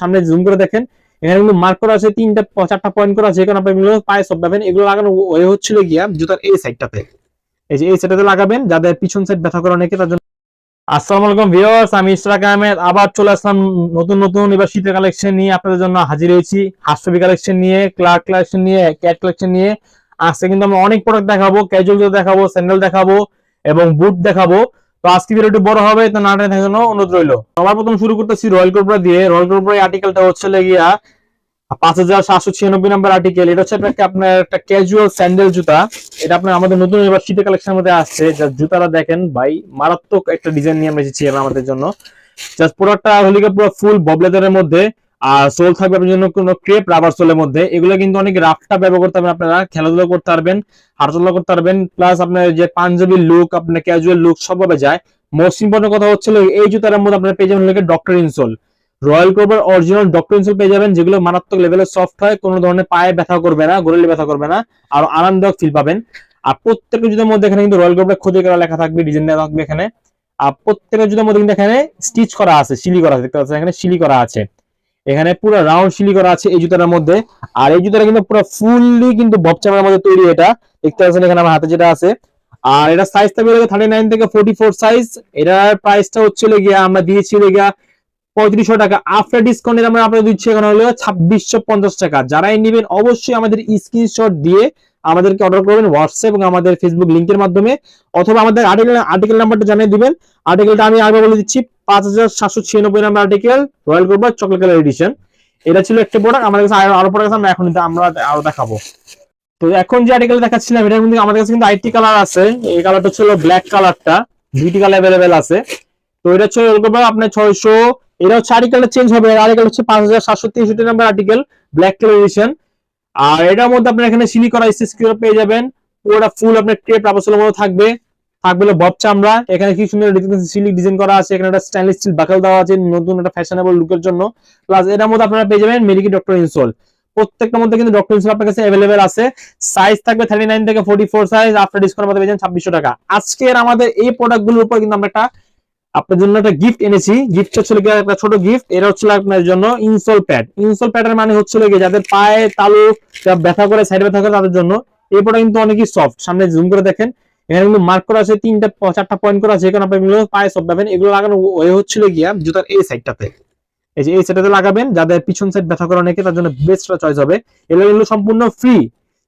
সামনে জুম করে দেখেন। এখানে কিন্তু মার্ক করা আছে, তিনটা, চারটা পয়েন্ট করা আছে। এখানে আপনি পায়ে সব পাবেন এগুলো লাগানো ওয়ে হচ্ছিল গিয়া জুতার এই সাইডটাতে এই যে এই সাইডটাতে লাগাবেন, যাদের পিছন সাইড ব্যথা করে অনেকে, তার জন্য আসসালামু আলাইকুম ভিউয়ার্স আমি ইশরাক আহমেদ। আবার চলে আসলাম নতুন নতুন, এবার শীতের কালেকশন নিয়ে আপনাদের জন্য হাজির হয়েছি। কালেকশন নিয়ে ক্লার্ক কালেকশন নিয়ে ক্যাট কালেকশন নিয়ে। আজকে কিন্তু আমরা অনেক প্রোডাক্ট দেখাবো ক্যাজুয়াল দেখাবো স্যান্ডেল দেখাবো এবং বুট দেখাবো। তো আজকে ভিডিওটি বড় হবে, তো অনুরোধ রইল। সবার প্রথম শুরু করতেছি রয়্যাল দিয়ে। রয়্যাল আর্টিকেলটা হচ্ছে পাঁচ হাজার সাতশো ছিয়ানব্বই নাম্বার আর্টিকেল এটা হচ্ছে আপনার একটা ক্যাজুয়াল স্যান্ডেল জুতা। এটা আপনার আমাদের নতুন এবার আসছে। যা দেখেন ভাই, মারাত্মক একটা ডিজাইন নিয়ে আমরা আমাদের জন্য। জাস্ট পুরো ফুল ববলেদারের মধ্যে। আর সোল থাকবে আপনার জন্য কোনো ক্রেপ রাবার সোলের মধ্যে। এগুলো কিন্তু অনেক রাফটা ব্যবহার করতে পারবেন আপনারা। খেলাধুলা করতে পারবেন, হাঁটাচলা করতে পারবেন প্লাস আপনার যে পাঞ্জাবি লুক আপনার ক্যাজুয়াল লুক সবভাবে যায়। মোস্ট ইম্পর্টেন্ট কথা হচ্ছিল এই জুতার মধ্যে আপনারা পেয়ে যাবেন doctor insole Royal Cobra original doctor insole পেয়ে যাবেন, যেগুলো মারাত্মক লেভেলের সফট হয়, কোনো ধরনের পায়ে ব্যথা করবে না গোড়ালি ব্যথা করবে না, আর আরামদায়ক ফিল পাবেন। আর প্রত্যেকটা জুতার মধ্যে এখানে কিন্তু রয়্যাল কোবার ক্ষতি করা লেখা থাকবে ডিজাইন দেওয়া থাকবে এখানে। আর প্রত্যেকটা জুতার মধ্যে কিন্তু এখানে স্টিচ করা আছে সিলি করা আছে, দেখতে পাচ্ছেন? এখানে সিলি করা আছে। এখানে পুরো রাউন্ড সিলি করা আছে এই জুতাটার মধ্যে। আর এই জুতাটা কিন্তু পুরো ফুললি কিন্তু বপচামের মধ্যে তৈরি এটা। দেখতে পাচ্ছেন এখানে আমার হাতে যেটা আছে। আর এটা সাইজ থাকবে থার্টি নাইন থেকে ফোর্টি ফোর সাইজ এটার প্রাইসটা হচ্ছে গিয়া, আমরা দিয়েছি গিয়া পঁয়ত্রিশশো টাকা। আফটার ডিসকাউন্ট আমরা আপনাদের দিচ্ছি এখানে হলো ছাব্বিশশো পঞ্চাশ টাকা। যারাই নেবেন অবশ্যই আমাদের স্ক্রিনশট দিয়ে আমাদেরকে অর্ডার করবেন হোয়াটসঅ্যাপ এবং আমাদের ফেসবুক লিঙ্কের মাধ্যমে, অথবা আমাদের আর্টিকেল আর্টিকেল নাম্বারটা জানিয়ে দিবেন। আর্টিকেলটা আমি আগে বলে দিচ্ছি, পাঁচ হাজার সাতশো ছিয়ানব্বই number article Royal Cobra chocolate colour edition এটা ছিল একটা প্রোডাক্ট আমাদের কাছে আরও প্রোডাক্ট আমরা এখন কিন্তু আমরা আরও দেখাবো। তো এখন যে আর্টিকেল দেখাচ্ছিলাম, এটার মধ্যে আমাদের কাছে কিন্তু আইটি কালার আছে, এই কালারটা ছিল ব্ল্যাক কালারটা দুইটি কালার অ্যাভেলেবেল আছে। তো এটা হচ্ছে আপনার ছয়শো, এটা হচ্ছে আর্টিকেলটা চেঞ্জ হবে আর্টিকেল হচ্ছে পাঁচ হাজার সাতশো তেষট্টি number article black colour edition আর এটার মধ্যে আপনার এখানে সিলি করা স্টিচ পেয়ে যাবেন। পুরোটা ফুল আপনার ক্রেপ রাবাসলের মতো থাকবে থাকবে বব চামড়া। এখানে কি সুন্দর সিলি ডিজাইন করা আছে। এখানে একটা স্টাইলিশ স্টিল বাকাল দেওয়া আছে, নতুন একটা ফ্যাশনেবল লুকের জন্য। প্লাস এটার মধ্যে আপনারা পেয়ে যাবেন মেডিকি ডক্টর ইনসোল প্রত্যেকটার মধ্যে কিন্তু ডক্টর ইনসোল আপনার কাছে অ্যাভেলেবেল আছে। সাইজ থাকবে থার্টি নাইন থেকে forty four size after discount মধ্যে পেয়ে যাবেন ছাব্বিশশো টাকা। আজকের আমাদের এই প্রোডাক্টগুলোর উপর কিন্তু আমরা একটা আপনার জন্য একটা গিফট এনেছি। গিফট হচ্ছিল গিয়ে একটা ছোট গিফট এটা হচ্ছিল আপনার জন্য ইনসোল প্যাড ইনসোল প্যাডের মানে হচ্ছিল গিয়ে যাদের পায়ে তালু ব্যথা করে সাইড ব্যথা করে, তাদের জন্য। এই প্রোডাক্ট কিন্তু অনেকই সফট সামনে জুম করে দেখেন। এখানে কিন্তু মার্ক করা আছে, তিনটা চারটা পয়েন্ট করা আছে। এখানে আপনি পায়ে সব পাবেন। এগুলো লাগানো ওয়ে হচ্ছিল গিয়া জুতার এই সাইডটাতে এই যে এই সাইডটাতে লাগাবেন। যাদের পিছন সাইড ব্যথা করে অনেকে, তার জন্য বেস্ট চয়েস হবে। এগুলো সম্পূর্ণ ফ্রি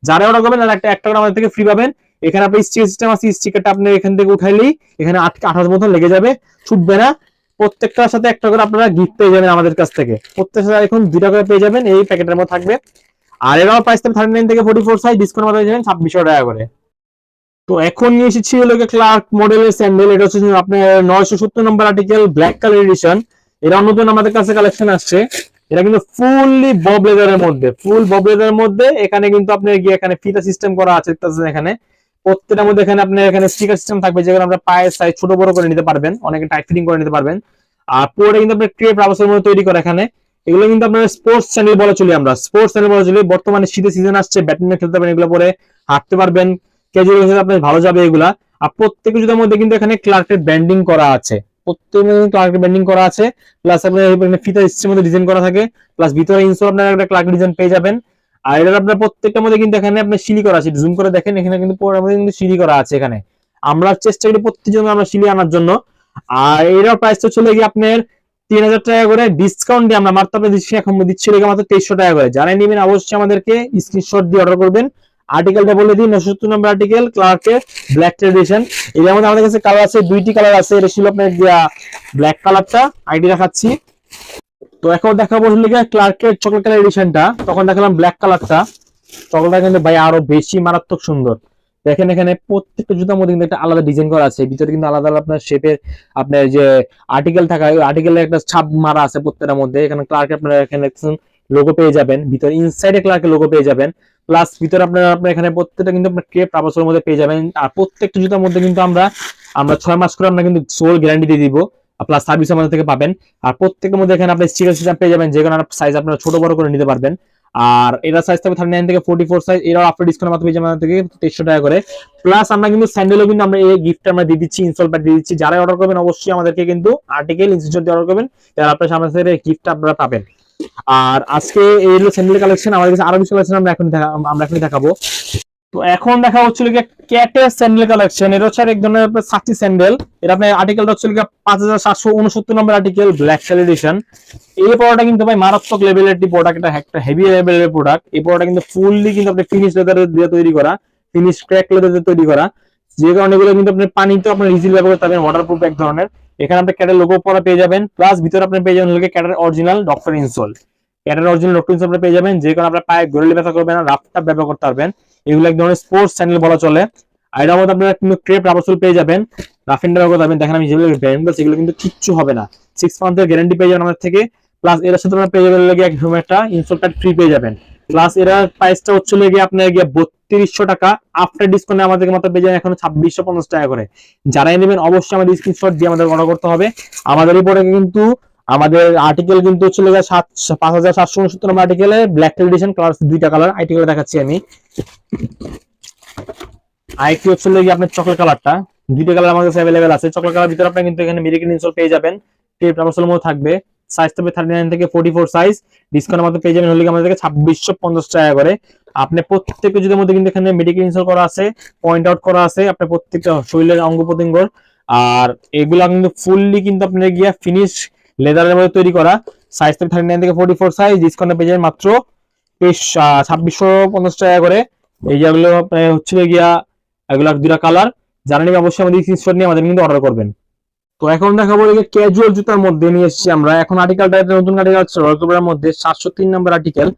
যারা অর্ডার করবেন, তারা একটা একটা করে আমাদের থেকে ফ্রি পাবেন। এখানে আপনি স্টিকার সিস্টেম আছে স্টিকারটা আপনি এখান থেকে উঠাইলেই এখানে আঠাশ মতন লেগে যাবে, ছুটবে না। প্রত্যেকটার সাথে একটা করে আপনারা গিফট পেয়ে যাবেন আমাদের কাছ থেকে। প্রত্যেকটার সাথে এখন দুটা করে পেয়ে যাবেন, এই প্যাকেটের মধ্যে থাকবে। আর এরাও প্রাইস থাকবে থার্টি নাইন থেকে ফোর্টি ফোর সাইজ ডিসকাউন্ট মধ্যে যাবেন ছাব্বিশশো টাকা করে। তো এখন নিয়ে এসেছি হলো ক্লার্ক মডেলের স্যান্ডেল এটা হচ্ছে আপনার নয়শো সত্তর number article black colour edition এটা নতুন আমাদের কাছে কালেকশন আসছে। এটা কিন্তু ফুললি বব লেদারের মধ্যে ফুল বব লেদারের মধ্যে। এখানে কিন্তু আপনার গিয়ে এখানে ফিতা সিস্টেম করা আছে এখানে। প্রত্যেকটার মধ্যে এখানে আপনার এখানে স্টিকার সিস্টেম থাকবে যেখানে আপনার পায়ের সাইজ ছোট বড় করে নিতে পারবেন, অনেকে টাইট ফিটিং করে নিতে পারবেন। আর পুরোটা কিন্তু আপনার ক্রেপ রাবাসের মধ্যে তৈরি করা এখানে। এগুলো কিন্তু আপনার স্পোর্টস চ্যানেল বলে চলি আমরা। স্পোর্টস চ্যানেল বলে চলি, বর্তমানে শীতের সিজন আসছে ব্যাডমিন্টন খেলতে পারবেন এগুলো পরে, হাঁটতে পারবেন ক্যাজুয়াল আপনার ভালো যাবে এগুলা। আর প্রত্যেক জুতার মধ্যে কিন্তু এখানে ক্লার্কের ব্যান্ডিং করা আছে। প্রত্যেক ক্লার্কের ব্যান্ডিং করা আছে। প্লাস আপনার ফিতা মধ্যে ডিজাইন করা থাকে। প্লাস ভিতরে ইনসোল আপনার একটা ক্লার্ক ডিজাইন পেয়ে যাবেন। আর এটা আপনার প্রত্যেকটার মধ্যে কিন্তু এখানে আপনার সিলি করা আছে। জুম করে দেখেন, এখানে কিন্তু কিন্তু সিলি করা আছে এখানে। আমরা চেষ্টা করি প্রত্যেকজন আমরা সিলি আনার জন্য। আর এটার তো চলে গিয়ে আপনার তিন হাজার টাকা করে ডিসকাউন্ট দিয়ে আমরা মাত্র দিচ্ছি, এখন দিচ্ছি লেগে মাত্র তেইশশো টাকা করে। জানাই নেবেন অবশ্যই আমাদেরকে স্ক্রিনশট দিয়ে অর্ডার করবেন। আর্টিকেলটা বলে দিই নশো নম্বর আর্টিকেল ক্লার্কের ব্ল্যাক ট্রেডিশন এর মধ্যে আমাদের কাছে কালার আছে, দুইটি কালার আছে। এটা ছিল আপনার ব্ল্যাক কালারটা আইডি দেখাচ্ছি। তো এখন দেখাবো গিয়ে ক্লার্কের চকলেট কালার এডিশনটা তখন দেখালাম ব্ল্যাক কালারটা চকলেটটা কিন্তু ভাই আরও বেশি মারাত্মক সুন্দর। দেখেন এখানে প্রত্যেকটা জুতার মধ্যে কিন্তু একটা আলাদা ডিজাইন করা আছে। ভিতরে কিন্তু আলাদা আলাদা আপনার শেপের আপনার যে আর্টিকেল থাকা, ওই আর্টিকেলের একটা ছাপ মারা আছে প্রত্যেকটার মধ্যে। এখানে ক্লার্ক আপনার এখানে লোগো পেয়ে যাবেন। ভিতরে ইনসাইডে ক্লার্কের লোগো পেয়ে যাবেন। প্লাস ভিতরে আপনার আপনার এখানে প্রত্যেকটা কিন্তু আপনার ক্রেপ রাবাসের মধ্যে পেয়ে যাবেন। আর প্রত্যেকটা জুতার মধ্যে কিন্তু আমরা আমরা ছয় মাস করে আমরা কিন্তু সোল গ্যারান্টি দিয়ে দিব। প্লাস সার্ভিস আমাদের থেকে পাবেন। আর প্রত্যেকের মধ্যে এখানে আপনি স্টিকার সিস্টেম পেয়ে যাবেন, যে কোনো সাইজ আপনারা ছোট বড় করে নিতে পারবেন। আর এরা সাইজ থাকবে থার্টি নাইন থেকে ফোর্টি ফোর সাইজ এরাও আফটার ডিসকাউন্ট মাত্র আমাদের থেকে তেইশশো টাকা করে। প্লাস আমরা কিন্তু স্যান্ডেলও কিন্তু আমরা এই গিফট আমরা দিয়ে দিচ্ছি ইনস্টল প্যাড দিয়ে দিচ্ছি। যারা অর্ডার করবেন, অবশ্যই আমাদেরকে কিন্তু আর্টিকেল ইনস্টিটিউট দিয়ে অর্ডার করবেন। তাহলে আপনার সামনে থেকে গিফট আপনারা পাবেন। আর আজকে এই হলো স্যান্ডেল কালেকশন আমাদের কাছে আরও কিছু কালেকশন আমরা এখন আমরা এখন দেখাবো। তো এখন দেখা হচ্ছিল কি ক্যাটের স্যান্ডেল কালেকশন। এটা হচ্ছে এক ধরনের সাতটি স্যান্ডেল। এটা আপনার আর্টিকেলটা হচ্ছে পাঁচ হাজার সাতশো উনসত্তর number article black sale edition এই প্রোডাক্টটা কিন্তু ভাই মারাত্মক লেভেলের একটি প্রোডাক্ট এটা একটা হেভি লেভেলের প্রোডাক্ট এই প্রোডাক্ট কিন্তু ফুললি কিন্তু আপনি ফিনিশ লেদার দিয়ে তৈরি করা ফিনিশ ক্র্যাক লেদার দিয়ে তৈরি করা। যে কারণে এগুলো কিন্তু আপনি পানিতে আপনার ইজিলি ব্যবহার করতে পারবেন ওয়াটার ওয়াটারপ্রুফ এক ধরনের। এখানে আপনি ক্যাটের লোগো পরা পেয়ে যাবেন প্লাস ভিতরে আপনি পেয়ে যাবেন ক্যাটের অরিজিনাল ডক্টর ইনসোল ক্যাটের অরিজিনাল ডক্টর ইনসোল আপনি পেয়ে যাবেন, যে কারণে আপনার পায়ে গড়লে ব্যথা করবেন না রাফটা ব্যবহার করতে পারবেন। এগুলো এক ধরনের স্পোর্টস চ্যানেল বলা চলে। আর এটার মধ্যে আপনারা কিন্তু ক্রেপ রাবারসোল পেয়ে যাবেন ব্যবহার করতে দেখেন আমি যেগুলো ব্র্যান্ড এগুলো কিন্তু কিচ্ছু হবে না। সিক্স মান্থের গ্যারান্টি পেয়ে যাবেন আমাদের থেকে প্লাস এর সাথে আপনারা পেয়ে যাবেন লাগে এক সময় একটা ইনস্টল প্যাড ফ্রি পেয়ে যাবেন। প্লাস এর প্রাইসটা হচ্ছে গিয়ে আপনার গিয়ে বত্রিশশো টাকা আফটার ডিসকাউন্টে আমাদের মাত্র পেয়ে যাবেন এখন ছাব্বিশশো পঞ্চাশ টাকা করে। যারাই নেবেন অবশ্যই আমাদের স্ক্রিনশট দিয়ে আমাদের অর্ডার করতে হবে। আমাদের এই কিন্তু আমাদের আর্টিকেল কিন্তু হচ্ছে সাত, পাঁচ হাজার সাতশো উনসত্তর নম্বর আর্টিকেলে ব্ল্যাক এডিশন কালার দুইটা কালার আর্টিকেল দেখাচ্ছি আমি। আরেকটি হচ্ছে গিয়ে আপনার চকলেট কালারটা দুইটা কালার আমাদের কাছে অ্যাভেলেবেল আছে। চকলেট কালার ভিতরে আপনি কিন্তু এখানে মেডিকেল ইনসল পেয়ে যাবেন। টেপ মধ্যে থাকবে। সাইজ থাকবে থার্টি নাইন থেকে ফোর্টি ফোর সাইজ ডিসকাউন্ট আমাদের পেয়ে যাবেন হলে আমাদের থেকে ছাব্বিশশো পঞ্চাশ টাকা করে। আপনি প্রত্যেকটা জুতার মধ্যে কিন্তু এখানে মেডিকেল ইনসল করা আছে পয়েন্ট আউট করা আছে আপনার প্রত্যেকটা শরীরের অঙ্গ প্রত্যঙ্গর। আর এগুলো কিন্তু ফুললি কিন্তু আপনার গিয়া ফিনিশ লেদারের মধ্যে তৈরি করা সাইজ থেকে থার্টি নাইন থেকে ফোর্টি ফোর সাইজ ডিসকাউন্টে পেয়ে যাবেন মাত্র বেশ ছাব্বিশশো পঞ্চাশ টাকা করে। এই যেগুলো আপনার হচ্ছে গিয়া এগুলো দুটা কালার যারা নেবে অবশ্যই আমাদের স্ক্রিনশট নিয়ে আমাদের কিন্তু অর্ডার করবেন। তো এখন দেখাবো এই ক্যাজুয়াল জুতার মধ্যে নিয়ে এসেছি আমরা। এখন আর্টিকেলটা নতুন আর্টিকেল হচ্ছে রয়্যাল কোবরার মধ্যে সাতশো তিন number article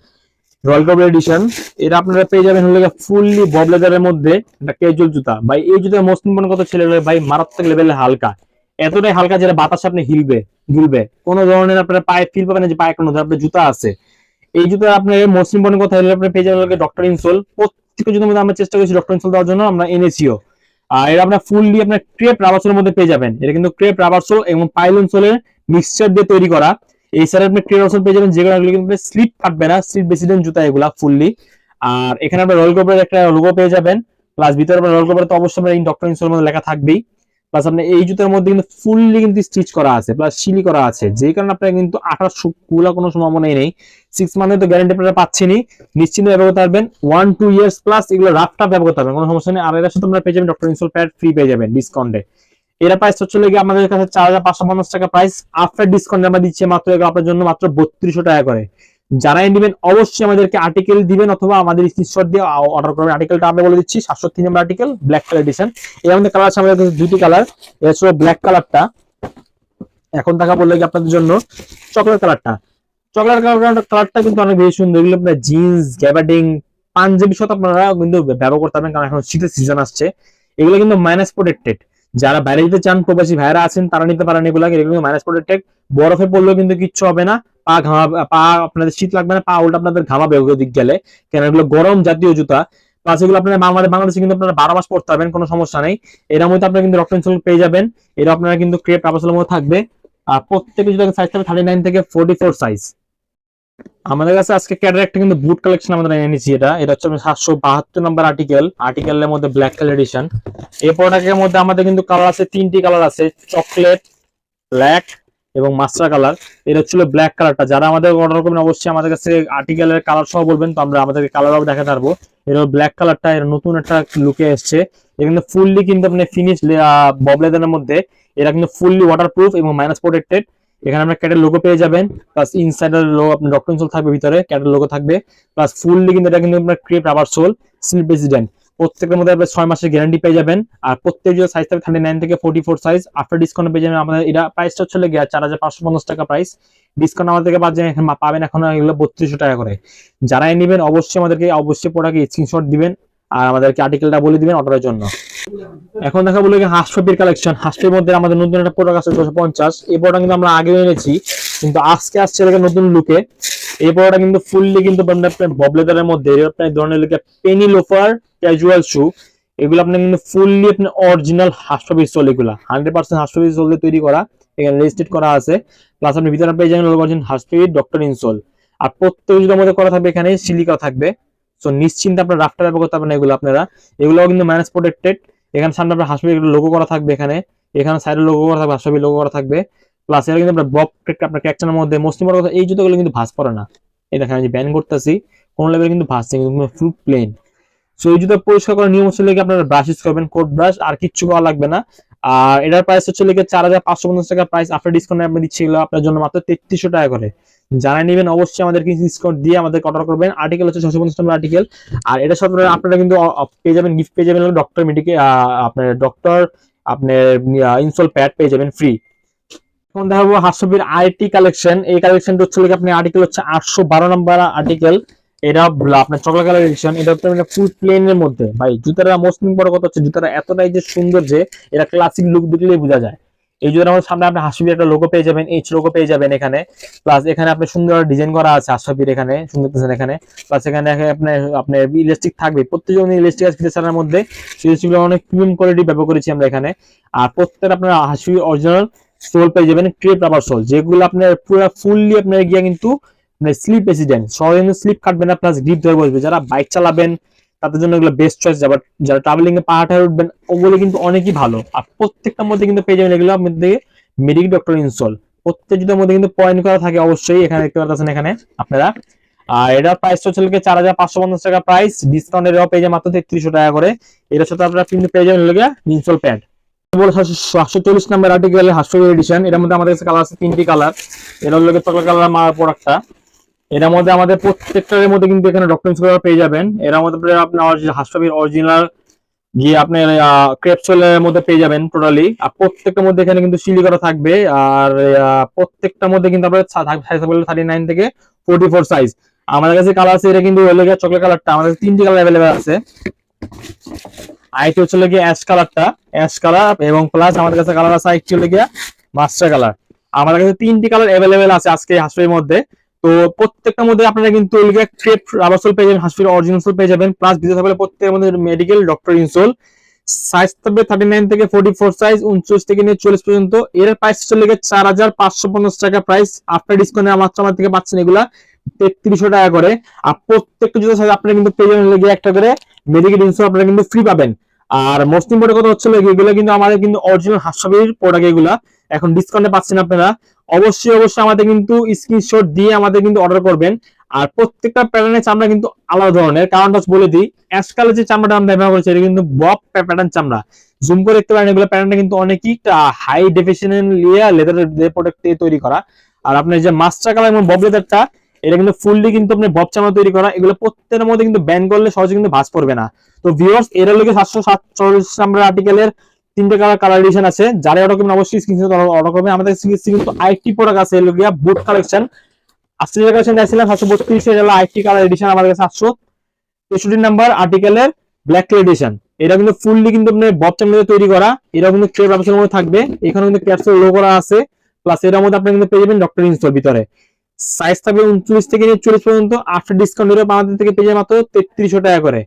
Royal Cobra edition এটা আপনারা পেয়ে যাবেন হলে ফুললি বব লেদারের মধ্যে একটা ক্যাজুয়াল জুতা। ভাই, এই জুতার মোস্ট ইম্পর্টেন্ট কথা ছিল ভাই, মারাত্মক লেভেলে হালকা। এতটাই হালকা যেটা বাতাসে আপনি হিলবে। গিলবে কোনো ধরনের আপনার পায়ে ফিল পাবেন যে পায়ে কোনো ধরনের জুতা আছে। এই জুতা আপনার মোস্ট ইম্পর্টেন্ট কথা আপনার পেয়ে যাবেন ডক্টর ইনসোল প্রত্যেকটা জুতার মধ্যে আমরা চেষ্টা করছি ডক্টর ইনসোল দেওয়ার জন্য, আমরা এনেছিও। আর এটা আপনার ফুললি আপনার ক্রেপ রাবারসোলের মধ্যে পেয়ে যাবেন। এটা কিন্তু ক্রেপ রাবারসোল এবং পাইলন সোলের মিক্সচার দিয়ে তৈরি করা। এই সাইডে আপনি ক্রেপ রাবারসোল পেয়ে যাবেন যেগুলো কিন্তু স্লিপ ফাটবে না স্লিপ বেসিডেন্ট জুতা এগুলা ফুললি আর এখানে আপনার রয়্যাল কোবরার একটা লোগো পেয়ে যাবেন। প্লাস ভিতরে আপনার রয়্যাল কোবরা তো অবশ্যই আপনার ডক্টর ইনসোলের মধ্যে লেখা থাকবেই। প্লাস আপনার এই জুতার মধ্যে কিন্তু ফুললি কিন্তু স্টিচ করা আছে প্লাস সিলি করা আছে। যে কারণে আপনার কিন্তু আঠাশ কুলা কোনো সম্ভাবনাই নেই। সিক্স মান্থের তো গ্যারান্টি আপনারা পাচ্ছেনই। নিশ্চিন্ত ব্যবহার করতে ওয়ান টু ইয়ার্স প্লাস এগুলো রাফটা ব্যবহার করতে কোনো সমস্যা নেই। আর এর সাথে আপনারা পেয়ে যাবেন ডক্টর ইনসোল প্যাড ফ্রি পেয়ে যাবেন ডিসকাউন্টে এরা প্রাইস হচ্ছে লেগে আমাদের কাছে চার হাজার পাঁচশো পঞ্চাশ টাকা প্রাইস আফটার ডিসকাউন্ট আমরা দিচ্ছি মাত্র এগুলো আপনার জন্য মাত্র বত্রিশশো টাকা করে। যারাই নেবেন অবশ্যই আমাদেরকে আর্টিকেল দিবেন অথবা আমাদের স্ক্রিনশট দিয়ে অর্ডার করবেন। আর্টিকেলটা আমরা বলে দিচ্ছি সাতশো তিন number article black colour edition এর মধ্যে কালার আছে আমাদের দুটি কালার এটা ব্ল্যাক কালারটা এখন দেখা বললে কি আপনাদের জন্য? চকলেট কালারটা চকলেট কালার কালারটা কিন্তু অনেক বেশি সুন্দর। এগুলো আপনার জিন্স গ্যাবার্ডিং পাঞ্জাবি সাথে আপনারা কিন্তু ব্যবহার করতে পারবেন, কারণ এখন শীতের সিজন আসছে। এগুলো কিন্তু মাইনাস প্রোটেক্টেড যারা বাইরে যেতে চান, প্রবাসী ভাইরা আছেন, তারা নিতে পারেন এগুলো এগুলো মাইনাস প্রোটেক্টেড বরফে পড়লেও কিন্তু কিচ্ছু হবে না। পা ঘামা, পা আপনাদের শীত লাগবে না, পা উল্টা আপনাদের ঘামাবে দিক গেলে। কেন এগুলো গরম জাতীয় জুতা। এগুলো আপনারা বাংলাদেশে কিন্তু আপনারা বারো মাস কোনো সমস্যা নেই। আপনারা কিন্তু রক্ত পেয়ে যাবেন। আপনারা কিন্তু ক্রেপ রাবাসের মধ্যে থাকবে। আর প্রত্যেকটা সাইজ থাকবে থার্টি নাইন থেকে ফোর্টি ফোর সাইজ আমাদের কাছে আজকে ক্যাডার একটা কিন্তু বুট কালেকশন আমাদের এনেছি এটা। এটা হচ্ছে সাতশো বাহাত্তর নম্বর আর্টিকেল আর্টিকেলের মধ্যে ব্ল্যাক কালার এডিশন এই প্রোডাক্টের মধ্যে আমাদের কিন্তু কালার আছে, তিনটি কালার আছে। চকলেট ব্ল্যাক এবং মাস্টার কালার এটা হচ্ছিল ব্ল্যাক কালারটা যারা আমাদের অর্ডার করবেন, অবশ্যই আমাদের কাছে আর্টিকেলের কালার সহ বলবেন, তো আমরা আমাদেরকে কালারও দেখাতে পারব। এটা ব্ল্যাক কালারটা এর নতুন একটা লুকে এসছে। এটা কিন্তু ফুললি কিন্তু আপনি ফিনিশ ববলেদারের মধ্যে। এটা কিন্তু ফুললি ওয়াটারপ্রুফ এবং মাইনাস প্রোটেক্টেড এখানে আপনার ক্যাটের লোগো পেয়ে যাবেন প্লাস ইনসাইডার লোগো আপনার ডক্টর ইনসোল থাকবে ভিতরে ক্যাটের লোগো থাকবে প্লাস ফুললি কিন্তু এটা কিন্তু আপনার crepe rubber sole seal president প্রত্যেকের মধ্যে আপনি ছয় মাসের গ্যারান্টি পেয়ে যাবেন, আর প্রত্যেক যে সাইজ থাকবে থার্টি নাইন থেকে forty four size after discount পেয়ে যাবেন আমাদের, এটা প্রাইসটা হচ্ছে গিয়ে চার হাজার পাঁচশো পঞ্চাশ টাকা প্রাইস ডিসকাউন্ট আমাদেরকে পাচ্ছেন পাবেন এখন এগুলো বত্রিশশো টাকা করে। যারাই নেবেন অবশ্যই আমাদেরকে অবশ্যই প্রোডাক্ট স্ক্রিনশট দিবেন আর আমাদেরকে আর্টিকেলটা বলে দিবেন অর্ডারের জন্য। এখন দেখা বলে হাঁসপের কালেকশন হাঁসপের মধ্যে আমাদের নতুন একটা প্রোডাক্ট আছে ছশো পঞ্চাশ। এই প্রোডাক্ট কিন্তু আমরা আগে এনেছি, কিন্তু আজকে আসছে নতুন লুকে এই প্রোডাক্টটা কিন্তু ফুললি কিন্তু ববলেদারের মধ্যে। আপনার ধরনের লিখে পেনি লোফার ক্যাজুয়াল শু এগুলো আপনার কিন্তু ফুললি আপনার অরিজিনাল হাঁসপের সোল এগুলা। হান্ড্রেড পার্সেন্ট হাঁসপের সোল দিয়ে তৈরি করা, এখানে রেজিস্ট্রেড করা আছে। প্লাস আপনি ভিতরে পেয়ে যাবেন হাঁসপের ডক্টর ইনসোল আর প্রত্যেক মধ্যে করা থাকবে এখানে সিলিকা থাকবে। সো নিশ্চিন্তে আপনার রাফটা ব্যবহার করতে পারবেন এগুলো আপনারা। এগুলোও কিন্তু মাইনাস প্রোটেক্টেড এখানে সামনে আপনার হাসপাতাল লোগো করা থাকবে এখানে। এখানে সাইডে লোগো করা থাকবে, হাসপাতাল লোগো করা থাকবে। প্লাস এটা কিন্তু আপনার বব আপনার ক্যাকচানের মধ্যে মোস্টলি বড় কথা, এই জুতোগুলো কিন্তু ভাঁজ পড়ে না। এই দেখেন, আমি ব্যান করতেছি, কোন লেভেলে কিন্তু ভাঁজছে কিন্তু ফুল প্লেন সো এই জুতো পরিষ্কার করার নিয়ম হচ্ছে লেগে আপনারা ব্রাশ ইউজ করবেন কোট ব্রাশ আর কিচ্ছু করা লাগবে না। আর এটার প্রাইস হচ্ছে লেগে চার হাজার পাঁচশো পঞ্চাশ টাকা প্রাইস আফটার ডিসকাউন্ট আপনি দিচ্ছি আপনার জন্য মাত্র তেত্রিশশো টাকা করে। যারা নেবেন অবশ্যই আমাদের কিছু ডিসকাউন্ট দিয়ে আমাদের অর্ডার করবেন। আর্টিকেল হচ্ছে ছশো পঞ্চাশ নম্বর আর্টিকেল আর এটা সব আপনারা কিন্তু পেয়ে যাবেন গিফট পেয়ে যাবেন ডক্টর মেডিকে আপনার ডক্টর আপনার ইনসল প্যাড পেয়ে যাবেন ফ্রি এখন দেখাবো হাসবির আইটি কালেকশন এই কালেকশনটা হচ্ছে আপনি আর্টিকেল হচ্ছে আটশো বারো নম্বর আর্টিকেল এটা আপনার চকলেট কালার এডিশন এটা হচ্ছে ফুল প্লেনের মধ্যে। ভাই, জুতাটা মোস্ট বড় কথা হচ্ছে জুতাটা এতটাই যে সুন্দর যে এটা ক্লাসিক লুক দেখলেই বোঝা যায়। এই জুতার আমাদের সামনে আপনি হাসবির একটা লোগো পেয়ে যাবেন এইচ লোগো পেয়ে যাবেন এখানে। প্লাস এখানে আপনি সুন্দর ডিজাইন করা আছে হাসবির এখানে, সুন্দর এখানে। প্লাস এখানে আপনার আপনার ইলাস্টিক থাকবে। প্রত্যেকজন আছে ফিচারের মধ্যে ইলাস্টিকগুলো অনেক প্রিমিয়াম কোয়ালিটি ব্যবহার করেছি আমরা এখানে। আর প্রত্যেক আপনার হাসবি অরিজিনাল সোল পেয়ে যাবেন ক্রেপ রাবার সোল যেগুলো আপনার পুরো ফুললি আপনার গিয়া কিন্তু স্লিপ রেসিডেন্ট সবাই স্লিপ কাটবে না প্লাস গ্রিপ ধরে বসবে। যারা বাইক চালাবেন তাদের জন্য এগুলো বেস্ট চয়েস যাবার যারা ট্রাভেলিং এ পাহাড়ে উঠবেন, ওগুলো কিন্তু অনেকই ভালো। আর প্রত্যেকটার মধ্যে কিন্তু পেয়ে যাবেন এগুলো আপনাদের মেডিক ডক্টর ইনসোল প্রত্যেকটার মধ্যে কিন্তু পয়েন্ট করা থাকে অবশ্যই, এখানে দেখতে পাচ্ছেন এখানে আপনারা। আর এটার প্রাইস হচ্ছে চার হাজার পাঁচশো পঞ্চাশ টাকা প্রাইস ডিসকাউন্ট এটাও পেয়ে যায় মাত্র তেত্রিশশো টাকা করে। এটার সাথে আপনারা কিন্তু পেয়ে যাবেন লিখে ইনসোল প্যাড চল্লিশ নাম্বার আর্টিকেল হাস্য এডিশন এটার মধ্যে আমাদের কালার আছে তিনটি কালার এটা হলো চকলেট কালার মার প্রোডাক্টটা এটার মধ্যে আমাদের প্রত্যেকটার মধ্যে কিন্তু এখানে ডকুমেন্টসগুলো পেয়ে যাবেন এর মধ্যে আপনার হাসপাবির অরিজিনাল গিয়ে আপনার ক্রেপসোলের মধ্যে পেয়ে যাবেন টোটালি আর প্রত্যেকটার মধ্যে এখানে কিন্তু সিলি করা থাকবে আর প্রত্যেকটার মধ্যে কিন্তু আপনার সাইজ থার্টি নাইন থেকে ফোর্টি ফোর সাইজ আমাদের কাছে কালার আছে এটা কিন্তু হলো চকলেট কালারটা আমাদের তিনটি কালার অ্যাভেলেবেল আছে আইটি হচ্ছে গিয়ে অ্যাশ কালারটা অ্যাশ কালার এবং প্লাস আমাদের কাছে কালার আছে আইটি হলো গিয়ে মাস্টার কালার আমাদের কাছে তিনটি কালার অ্যাভেলেবেল আছে আজকে হাসপাতালের মধ্যে তো প্রত্যেকটার মধ্যে আপনারা কিন্তু পেয়ে যাবেন হাসপাতাল অরিজিনাল পেয়ে যাবেন প্লাস বিশেষ থাকলে প্রত্যেকের মধ্যে মেডিকেল ডক্টর ইনসোল সাইজ থাকবে থার্টি নাইন থেকে ফোর্টি ফোর সাইজ উনচল্লিশ থেকে নিয়ে চল্লিশ পর্যন্ত। এর প্রাইস চলে গেছে চার হাজার পাঁচশো পঞ্চাশ টাকা প্রাইস আফটার ডিসকাউন্টে আমার আমার থেকে পাচ্ছেন এগুলা তেত্রিশশো টাকা করে। আর প্রত্যেকটা জুতো সাইজ আপনারা কিন্তু পেয়ে যাবেন লেগে একটা করে মেডিকেল ইনসোল আপনারা কিন্তু ফ্রি পাবেন। আর মোস্ট ইম্পর্টেন্ট কথা হচ্ছে এগুলো কিন্তু আমাদের কিন্তু অরিজিনাল হাসপাবির প্রোডাক্ট এগুলা। এখন ডিসকাউন্টে পাচ্ছেন আপনারা। অবশ্যই অবশ্যই আমাদের কিন্তু স্ক্রিনশট দিয়ে আমাদের কিন্তু অর্ডার করবেন। আর প্রত্যেকটা প্যাটার্নের চামড়া কিন্তু আলাদা ধরনের। কারণটা বলে দিই অ্যাশকালের যে চামড়াটা আমরা ব্যবহার করছি, এটা কিন্তু বব প্যাটার্ন চামড়া। জুম করে দেখতে পারেন, এগুলো প্যাটার্নটা কিন্তু অনেকই high definition layer leather product দিয়ে তৈরি করা। আর আপনার যে মাস্টার কালার এবং বব লেদারটা এটা কিন্তু ফুললি কিন্তু আপনি বব চামড়া তৈরি করা। এগুলো প্রত্যেকের মধ্যে কিন্তু ব্যান করলে সহজে কিন্তু ভাঁজ পড়বে না। তো ভিউয়ার্স এর লোকে সাতশো সাতচল্লিশ নাম্বার আর্টিকেলের তিনটে কালার কালার এডিশন আছে। যারা অর্ডার অবশ্যই স্ক্রিনশট অর্ডার আমাদের কিন্তু আইটি প্রোডাক্ট আছে এর লোকিয়া বুট কালেকশন যে কালেকশন দেখছিলাম সাতশো বত্রিশ এর আইটি কালার এডিশন আমাদের কাছে সাতশো। তেষট্টি নাম্বার আর্টিকেলের ব্ল্যাক কালার এডিশন এটা কিন্তু ফুললি কিন্তু আপনার বব চামড়া তৈরি করা। এটা কিন্তু ট্রে ব্যবসার মধ্যে থাকবে। এখানে কিন্তু ক্যাপসুল লো করা আছে। প্লাস এর মধ্যে আপনি কিন্তু পেয়ে যাবেন ডক্টর ইনস্টল ভিতরে। সাইজ থাকবে উনচল্লিশ থেকে নিয়ে চল্লিশ পর্যন্ত। আফটার ডিসকাউন্ট আমাদের থেকে পেয়ে যাবেন মাত্র তেত্রিশশো টাকা করে।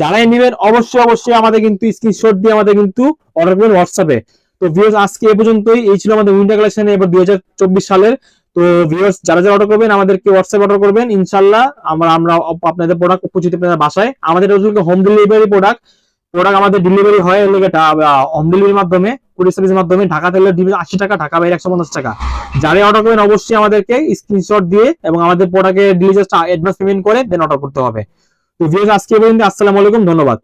যারাই নেবেন, অবশ্যই অবশ্যই আমাদের কিন্তু স্ক্রিনশট দিয়ে আমাদের কিন্তু অর্ডার করবেন হোয়াটসঅ্যাপে তো ভিউয়ার্স আজকে এ পর্যন্তই। এই ছিল আমাদের উইন্টার কালেকশন এবার দুই হাজার চব্বিশ সালের। তো ভিউয়ার্স যারা যারা অর্ডার করবেন, আমাদেরকে হোয়াটসঅ্যাপ অর্ডার করবেন। ইনশাল্লাহ আমরা আমরা আপনাদের প্রোডাক্ট পৌঁছে আপনাদের বাসায়। আমাদের হোম ডেলিভারি প্রোডাক্ট প্রোডাক্ট আমাদের ডেলিভারি হয় হোম ডেলিভারির মাধ্যমে কুরিয়ার সার্ভিসের মাধ্যমে। ঢাকা তেলে আশি টাকা, ঢাকা বাইরে একশো পঞ্চাশ টাকা। যারা অর্ডার করবেন, অবশ্যই আমাদেরকে স্ক্রিনশট দিয়ে এবং আমাদের প্রোডাক্টের ডিলিজার অ্যাডভান্স পেমেন্ট করে দেন অর্ডার করতে হবে। তো ভিউয়ার্স আজকে পর্যন্ত। আসসালামু আলাইকুম ধন্যবাদ।